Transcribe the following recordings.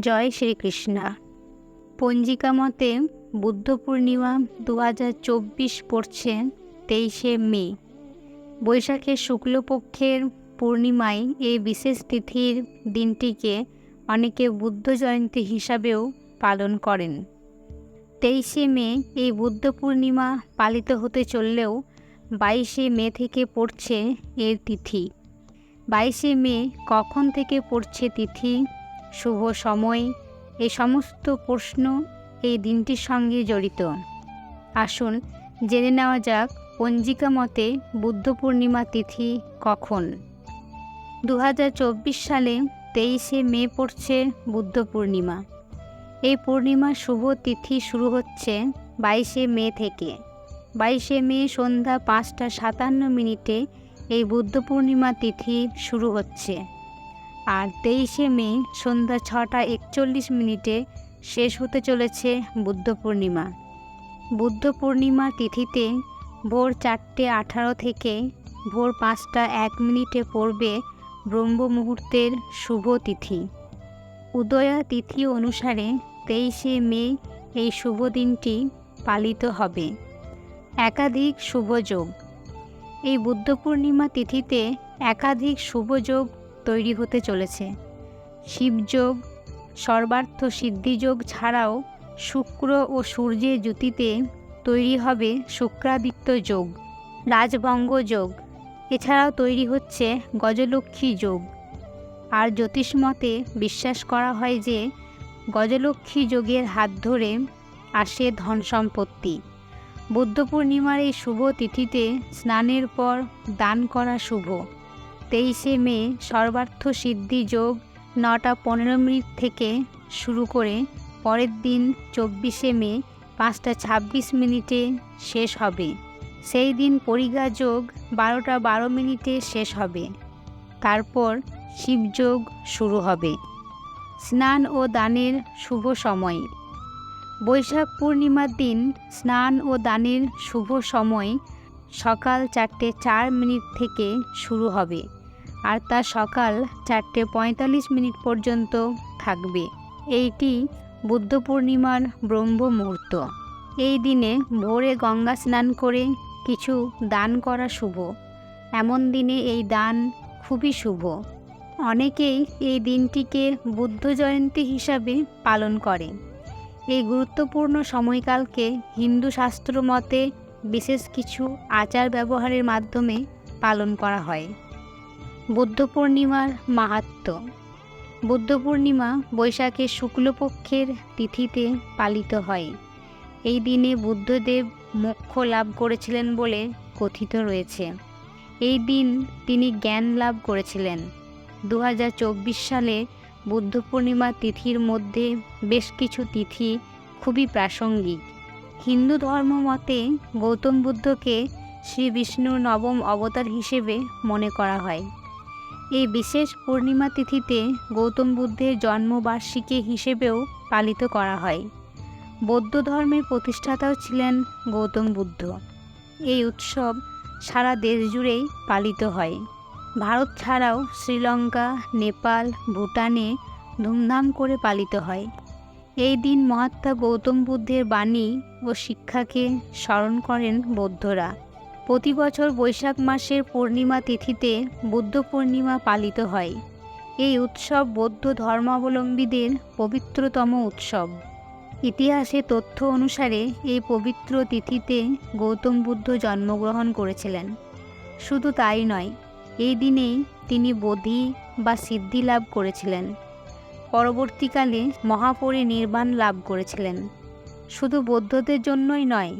জয় শ্রীকৃষ্ণা। পঞ্জিকা মতে বুদ্ধ পূর্ণিমা দু হাজার চব্বিশ পড়ছে তেইশে মে। বৈশাখের শুক্লপক্ষের পূর্ণিমায় এই বিশেষ তিথির দিনটিকে অনেকে বুদ্ধ জয়ন্তী হিসাবেও পালন করেন। তেইশে মে এই বুদ্ধ পূর্ণিমা পালিত হতে চললেও বাইশে মে থেকে পড়ছে এর তিথি। বাইশে মে কখন থেকে পড়ছে তিথি শুভ সময়। এই সমস্ত প্রশ্ন এই দিনটির সঙ্গে জড়িত। আসুন জেনে নেওয়া যাক পঞ্জিকা মতে বুদ্ধ পূর্ণিমা তিথি কখন? দু হাজার চব্বিশ সালে তেইশে মে পড়ছে বুদ্ধ পূর্ণিমা। এই পূর্ণিমার শুভ তিথি শুরু হচ্ছে বাইশে মে থেকে। বাইশে মে সন্ধ্যা পাঁচটা সাতান্ন মিনিটে এই বুদ্ধ পূর্ণিমা তিথি শুরু হচ্ছে। আর তেইশে মে, সন্ধ্যা ছটা একচল্লিশ মিনিটে শেষ হতে চলেছে বুদ্ধ পূর্ণিমা। বুদ্ধ পূর্ণিমা তিথিতে ভোর চারটে আঠারো থেকে ভোর পাঁচটা এক মিনিটে পড়বে ব্রহ্ম মুহূর্তের শুভ তিথি। উদয়া তিথি অনুসারে তেইশে মে এই শুভ দিনটি পালিত হবে। একাধিক শুভযোগ এই বুদ্ধ পূর্ণিমা তিথিতে একাধিক শুভযোগ তৈরি হতে চলেছে। শিবযোগ, সর্বার্থ সিদ্ধিযোগ ছাড়াও শুক্র ও সূর্যের জ্যোতিতে তৈরি হবে শুক্রাদিত্য যোগ রাজভঙ্গ যোগ। এছাড়াও তৈরি হচ্ছে গজলক্ষ্মী যোগ। আর জ্যোতিষমতে বিশ্বাস করা হয় যে, গজলক্ষ্মী যোগের হাত ধরে আসে ধন সম্পত্তি। বুদ্ধ পূর্ণিমার এই শুভ তিথিতে স্নানের পর দান করা শুভ। তেইশে মে সর্বার্থ সিদ্ধি যোগ নটা পনেরো মিনিট থেকে শুরু করে পরের দিন চব্বিশে মে পাঁচটা ছাব্বিশ মিনিটে শেষ হবে। সেই দিন পরিগা যোগ বারোটা বারো মিনিটে শেষ হবে। তারপর শিবযোগ শুরু হবে। স্নান ও দানের শুভ সময়। বৈশাখ পূর্ণিমার দিন স্নান ও দানের শুভ সময় সকাল চারটে চার মিনিট থেকে শুরু হবে। আর তা সকাল চারটে পঁয়তাল্লিশ মিনিট পর্যন্ত থাকবে। এইটি বুদ্ধ পূর্ণিমার ব্রহ্ম মুহূর্ত। এই দিনে ভোরে গঙ্গা স্নান করে কিছু দান করা শুভ। এমন দিনে এই দান খুবই শুভ। অনেকেই এই দিনটিকে বুদ্ধ জয়ন্তী হিসাবে পালন করে। এই গুরুত্বপূর্ণ সময়কালকে হিন্দু শাস্ত্র মতে বিশেষ কিছু আচার ব্যবহারের মাধ্যমে পালন করা হয়। বুদ্ধ পূর্ণিমার মাহাত্ম। বুদ্ধ পূর্ণিমা বৈশাখের শুক্লপক্ষের তিথিতে পালিত হয়। এই দিনে বুদ্ধদেব মোক্ষ লাভ করেছিলেন বলে কথিত রয়েছে। এই দিন তিনি জ্ঞান লাভ করেছিলেন। দু হাজার চব্বিশ সালে বুদ্ধ পূর্ণিমা তিথির মধ্যে বেশ কিছু তিথি খুবই প্রাসঙ্গিক। হিন্দু ধর্ম মতে গৌতম বুদ্ধকে শ্রী বিষ্ণুর নবম অবতার হিসেবে মনে করা হয়। এই বিশেষ পূর্ণিমা তিথিতে গৌতম বুদ্ধের জন্মবার্ষিকী হিসেবেও পালিত করা হয়। বৌদ্ধ ধর্মের প্রতিষ্ঠাতাও ছিলেন গৌতম বুদ্ধ। এই উৎসব সারা দেশ জুড়েই পালিত হয়। ভারত ছাড়াও শ্রীলঙ্কা, নেপাল, ভুটানে ধুমধাম করে পালিত হয়। এই দিন মহাত্মা গৌতম বুদ্ধের বাণী ও শিক্ষাকে স্মরণ করেন বৌদ্ধরা। প্রতি বছর বৈশাখ মাসের পূর্ণিমা তিথিতে বুদ্ধ পূর্ণিমা পালিত হয়। এই উৎসব বৌদ্ধ ধর্মাবলম্বীদের পবিত্রতম উৎসব। ইতিহাসে তথ্য অনুসারে এই পবিত্র তিথিতে গৌতম বুদ্ধ জন্মগ্রহণ করেছিলেন। শুধু তাই নয়, এই দিনেই তিনি বোধি বা সিদ্ধি লাভ করেছিলেন। পরবর্তীকালে মহাপরিনির্বাণ লাভ করেছিলেন। শুধু বৌদ্ধদের জন্যই নয়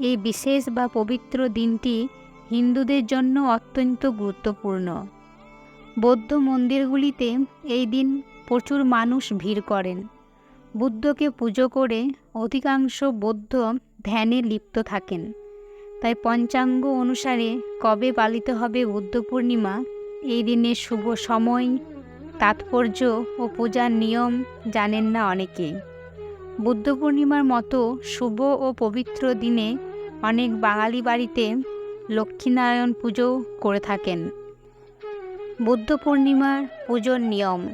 এই বিশেষ বা পবিত্র দিনটি হিন্দুদের জন্য অত্যন্ত গুরুত্বপূর্ণ। বৌদ্ধ মন্দিরগুলিতে এই দিন প্রচুর মানুষ ভিড় করেন। বুদ্ধকে পুজো করে অধিকাংশ বৌদ্ধ ধ্যানে লিপ্ত থাকেন। তাই পঞ্চাঙ্গ অনুসারে কবে পালিত হবে বুদ্ধ পূর্ণিমা, এই দিনের শুভ সময়, তাৎপর্য ও পূজার নিয়ম জানেন না অনেকেই বুদ্ধ পূর্ণিমার মতো শুভ ও পবিত্র দিনে অনেক বাঙালি বাড়িতে লক্ষ্মীনারায়ণ পুজো করে থাকেন। বুদ্ধ পূর্ণিমার পুজোর নিয়ম।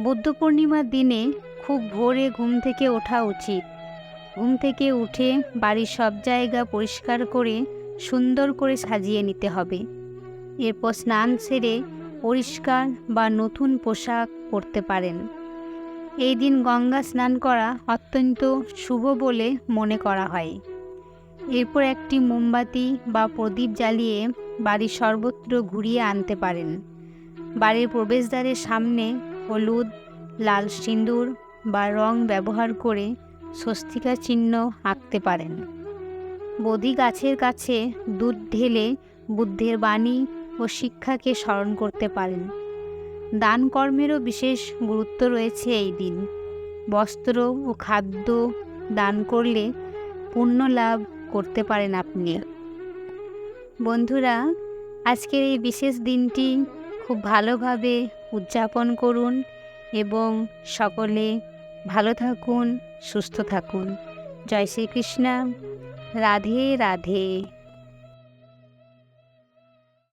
বুদ্ধ পূর্ণিমার দিনে খুব ভোরে ঘুম থেকে ওঠা উচিত। ঘুম থেকে উঠে বাড়ির সব জায়গা পরিষ্কার করে সুন্দর করে সাজিয়ে নিতে হবে। এরপর স্নান সেরে পরিষ্কার বা নতুন পোশাক পরতে পারেন। এই দিন গঙ্গা স্নান করা অত্যন্ত শুভ বলে মনে করা হয়। এরপর একটি মোমবাতি বা প্রদীপ জ্বালিয়ে বাড়ির সর্বত্র ঘুরিয়ে আনতে পারেন। বাড়ির প্রবেশদ্বারের সামনে হলুদ, লাল সিঁদুর বা রং ব্যবহার করে স্বস্তিকা চিহ্ন আঁকতে পারেন। বোধি গাছের কাছে দুধ ঢেলে বুদ্ধের বাণী ও শিক্ষাকে স্মরণ করতে পারেন। দান কর্মেরও বিশেষ গুরুত্ব রয়েছে এই দিন। বস্ত্র ও খাদ্য দান করলে পুণ্য লাভ করতে পারেন আপনি। বন্ধুরা, আজকের এই বিশেষ দিনটি খুব ভালোভাবে উদযাপন করুন এবং সকলে ভালো থাকুন, সুস্থ থাকুন। জয় শ্রীকৃষ্ণ। রাধে রাধে।